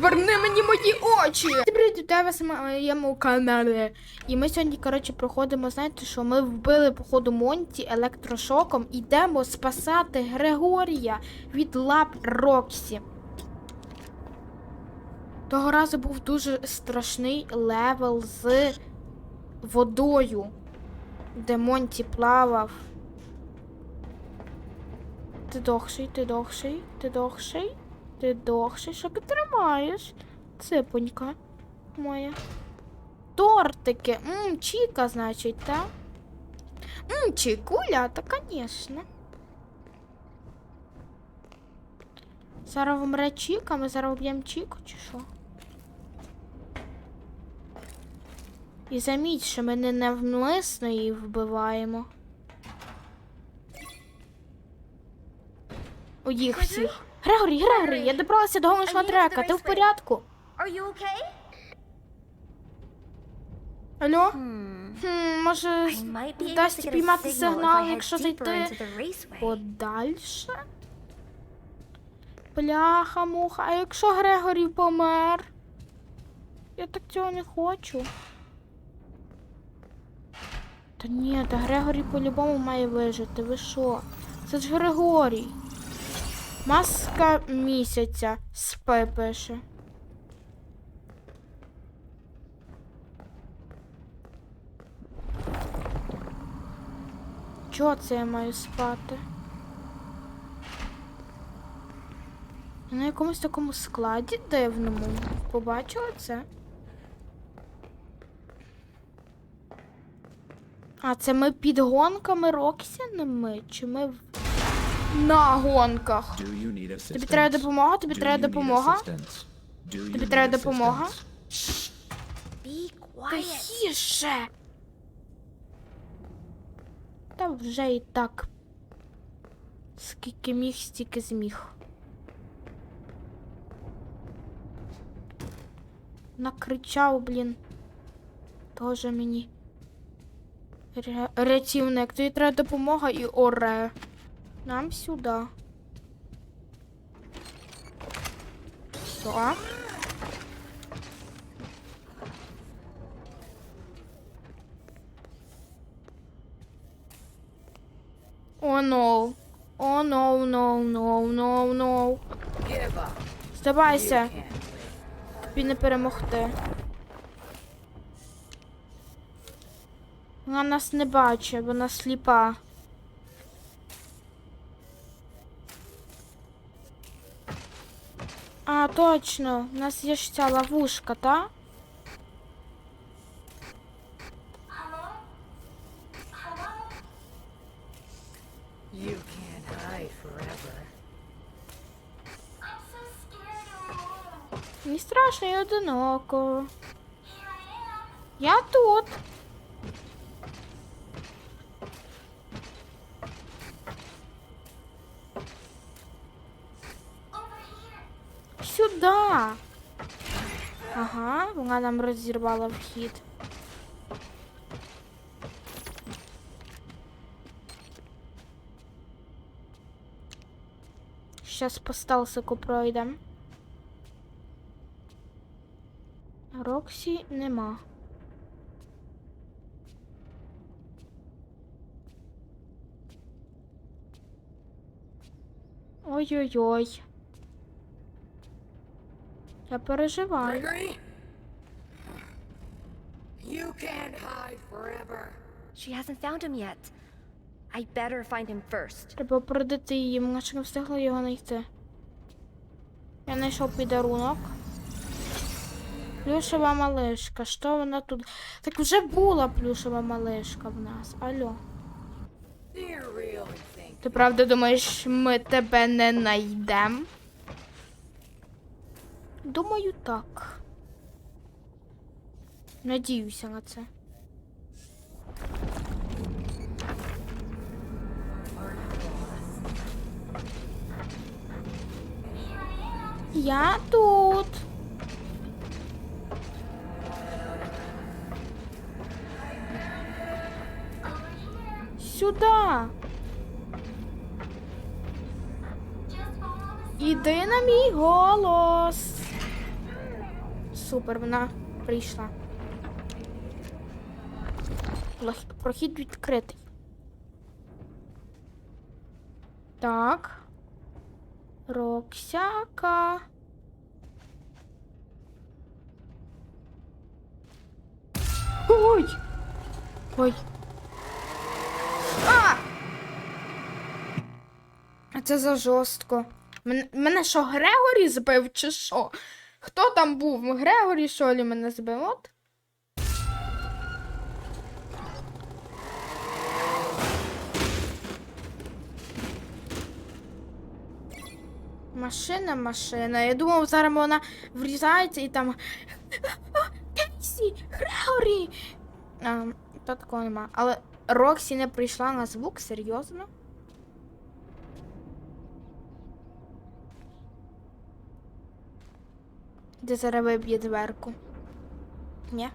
Верни мені мої очі! Привіт, вітаю вас моєму каналі. І ми сьогодні, коротше, проходимо, знаєте, що ми вбили, походу, Монті електрошоком. Ідемо спасати Григорія від лап Роксі. Того разу був дуже страшний левел з водою, де Монті плавав. Ти дохший, ти дохший, ти дохший, ти ти тримаєш? Ципонька моя. Тортики. Мм, Чіка, значить, та? Мм, Чікуля, та, конечно. Зараз вмре Чіка, ми зараз вб'ємо Чіку, чи що? І заміть, що ми не навмисно її вбиваємо. У їх всіх. Грегорі, Грегорі, я добралася до гоночного трека. Ти в порядку? Алло? Hmm. Хм, може, вдасться піймати сигнал, якщо зайти подальше? Бляха, муха, а якщо Грегорі помер? Я так цього не хочу. Та ні, та Грегорі по-любому має вижити. Ви що? Це ж Григорій. Маска місяця спи пише. Чого це я маю спати? Я На якомусь такому складі дивному. Побачила це? А це ми під гонками Роксіними? Чи ми. На гонках? Тобі треба допомога? Тобі треба допомога? Тобі треба допомога? Тихіше! Та вже і так. Скільки міг, стільки зміг. Накричав, блін. Тоже мені. Ря- Рятівник, тобі треба допомога і оре. Нам сюди. Що? О, no. О, no, no, no, no, no. Здавайся. Тобі не перемогти. Вона нас не бачить, вона сліпа. А, точно, у нас є ж ця ловушка, та? You can't hide forever. Не страшно і одиноко. Я тут. Сюда. Ага, вона нам розірвала вхід. Щас по сталсику пройдем. Роксі нема. Ой-ой-ой. Я переживаю. You can't hide forever. She hasn't found him yet. I better find him first. Треба продати її, ми ще не встигли його знайти. Я знайшов підарунок. Плюшева малишка. Що вона тут? Так вже була плюшева малишка в нас. Алло. Ти правда думаєш, ми тебе не найдем? Думаю, так. Надіюся на це. Я тут. Сюда. Іди на мій голос. Супер, вона прийшла. Прохід відкритий. Так. Роксяка. Ой! Ой. А! А це за жорстко. Мене, мене що, Грегорі збив, чи що? Хто там був? Грегорі, що мене збив? От? Машина, машина. Я думав, зараз вона врізається і там. Кейсі! Грегорі! А, та такого нема. Але Роксі не прийшла на звук, серйозно? Де зараз виб'є дверку? Ні?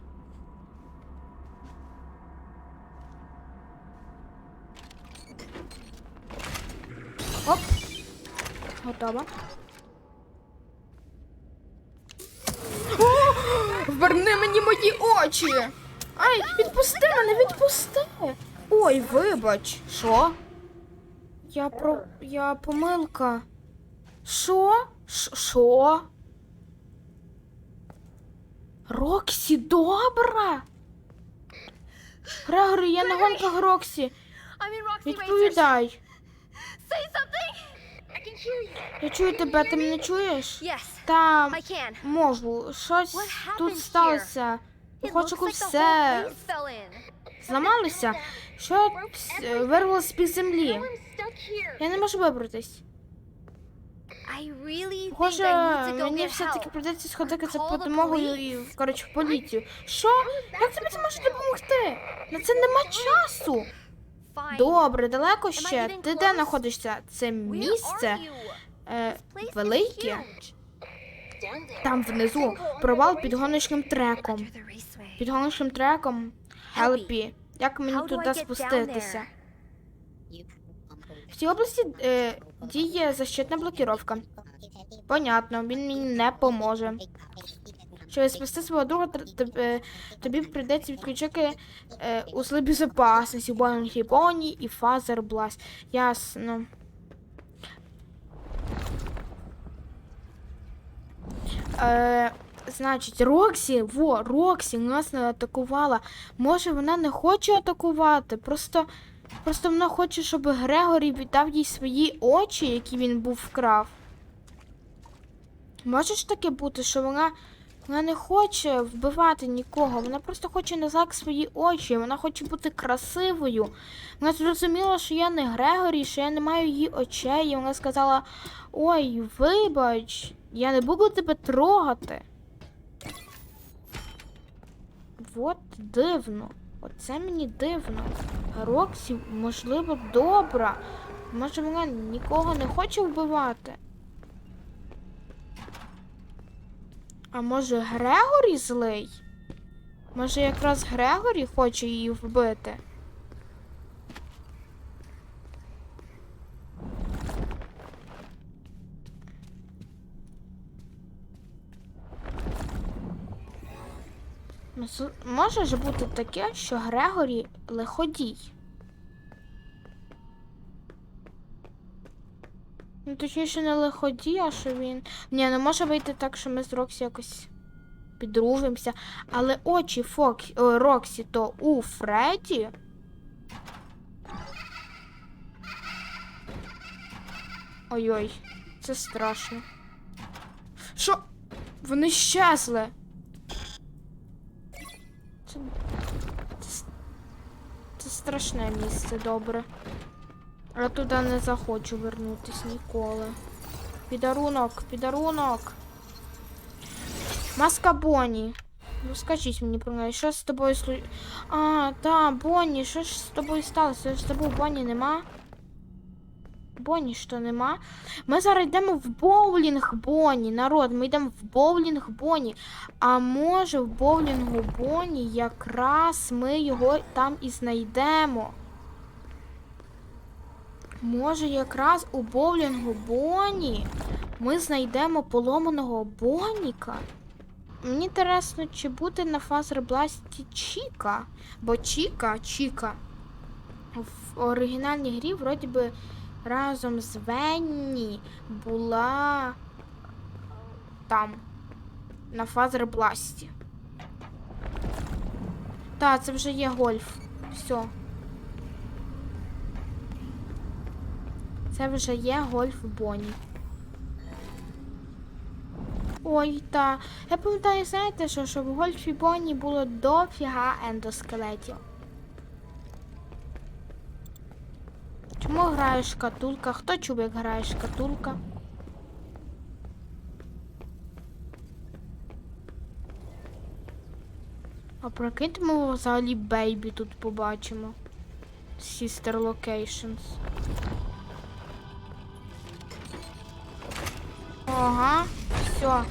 Оп. Готово. О! Верни мені мої очі! Ай, відпусти мене, відпусти! Ой, вибач. Що? Я про. Я помилка. Що? Ш- Що? Роксі, добра! Грегорі, я на гонках Роксі. Відповідай. Я чую тебе, ти мене чуєш? Та можу. Щось тут сталося. Хочу все зламалося. Що е, вирвалося землі. I'm stuck here. Я не можу вибратись. I really Боже, мені все-таки help. прийдеться сходити за допомогою і, коротше, в поліцію. Що? Як тобі це може допомогти? На це нема часу. Добре, далеко ще. Ти де знаходишся? Це місце е, велике. Там внизу провал під гоночним треком. Під гоночним треком Хелпі. Як мені туди спуститися? В цій області е, діє защитна блокіровка. Понятно, він мені не поможе. Щоб спасти свого друга, е, тобі прийдеться відключити е, узли безопасності, Боїнг Поні і Фазер Бласт. Ясно. Е, значить, Роксі, во, Роксі нас не атакувала. Може, вона не хоче атакувати, просто, просто вона хоче, щоб Грегорі віддав їй свої очі, які він був вкрав. Може ж таке бути, що вона, вона не хоче вбивати нікого, вона просто хоче назад свої очі, вона хоче бути красивою. Вона зрозуміла, що я не Грегорі, що я не маю її очей, і вона сказала: Ой, вибач, я не буду тебе трогати. От дивно. Оце мені дивно. Роксі, можливо, добра. Може, вона нікого не хоче вбивати. А може Грегорі злий? Може якраз Грегорі хоче її вбити? Може ж бути таке, що Грегорі лиходій. Ну, точніше, не лиходій, а що він. Ні, не може вийти так, що ми з Роксі якось підружимося. Але очі Фокс... о, Роксі то у Фредді. Ой-ой, це страшно. Що? Вони щезли. Страшне місце, добре. Я туди не захочу вернутись ніколи. Підарунок, підарунок. Маска Бонні. Ну скажіть мені про неї, що з тобою. А, та, Бонні, що ж з тобою сталося? Я ж забув, Бонні нема. Бонні що нема. Ми зараз йдемо в боулінг Бонні. Народ, ми йдемо в боулінг Бонні. А може в боулінгу Бонні якраз ми його там і знайдемо. Може, якраз у боулінгу Бонні ми знайдемо поломаного Боніка? Мені інтересно, чи буде на фазербласті Чіка. Бо Чіка, Чіка в оригінальній грі вроді би разом з Венні була там. На фазербласті. Так, це вже є гольф. Все. Це вже є гольф Бонні. Ой, та. Я пам'ятаю, знаєте, що, що в гольфі Бонні було дофіга ендоскелетів. Чому грає шкатулка? Хто чув, як грає шкатулка? А прикиньте, ми взагалі бейбі тут побачимо. Sister Locations. Ага, все.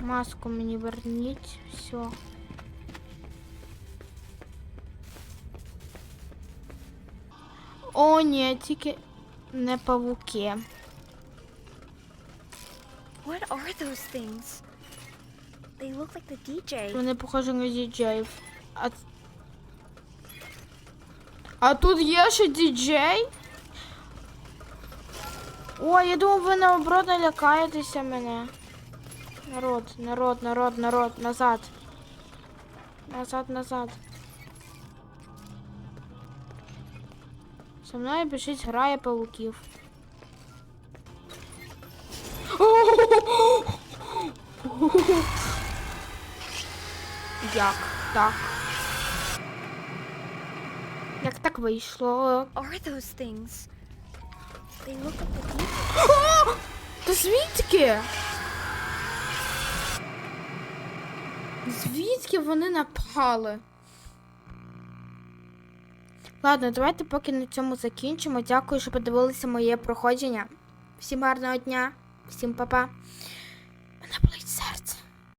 Маску мені верніть, все. О, ні, тільки не павуки. What are those things? They look like the DJ. Вони похожі на діджеїв. А... а тут є ще діджей? Ой, я думав, ви наоборот не лякаєтеся мене. Народ, народ, народ, народ, назад. Назад, назад. Со мною біжить грає павуків. Як так? Як так вийшло? Та звідки? Звідки вони напали? Ладно, давайте поки на цьому закінчимо. Дякую, що подивилися моє проходження. Всім гарного дня, всім па-па.